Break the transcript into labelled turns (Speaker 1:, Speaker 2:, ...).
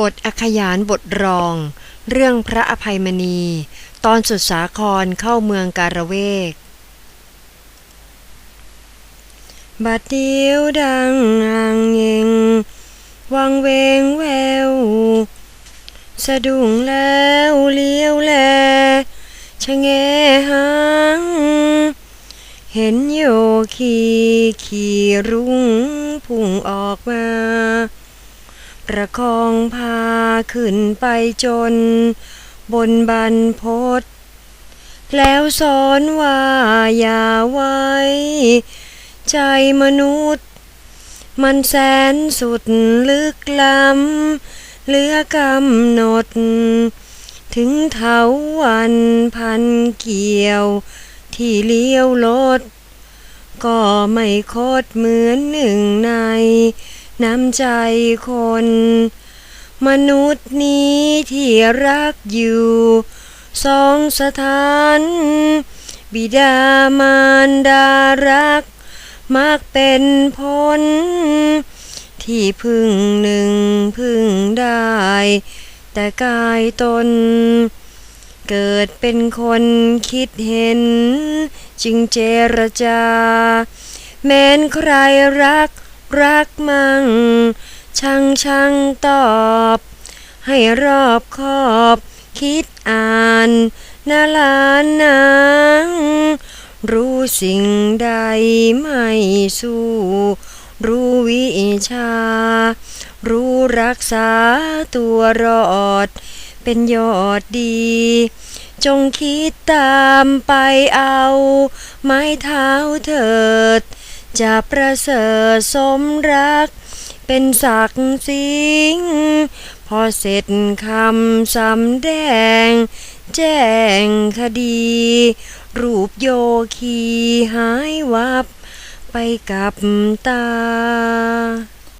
Speaker 1: บทอขยานบทรอง เรื่องพระอภัยมณี ตอนสุดสาครเข้าเมืองการเวก บัดเดียวดังอ่างเงงวังเวงแวว สะดุ้งแล้วเลี้ยวแลชะแงหางเห็นโยคีขี่รุ้งพุ่งออกมา ประคองพาขึ้นไปจน บนบันพศแล้วสอนว่าอย่าไว้ ใจมนุษย์ มันแสนสุดลึกล้ำเหลือกำหนด ถึงเถาวันพันเกี่ยว ที่เลี้ยวรถก็ไม่โคดเหมือนหนึ่งใน น้ำใจคน มนุษย์นี้ที่รักอยู่ สองสถาน บิดามารดารัก มักเป็นผลที่พึ่งหนึ่งพึ่งได้ แต่กายตน เกิดเป็นคนคิดเห็น จึงเจรจา แม้นใครรัก รักมั่งช่างช่างตอบ ให้รอบคอบ คิดอ่านนาลานนางรู้สิ่งใดไม่สู้ รู้วิชา รู้รักษาตัวรอด เป็นยอดดี จงคิดตามไปเอา ไม้เท้าเถิด จะประเสริฐสมรัก เป็นศักดิ์สิงพอเสร็จคำสำแดง แจ้งคดี รูปโยคีหายวับไปกับตา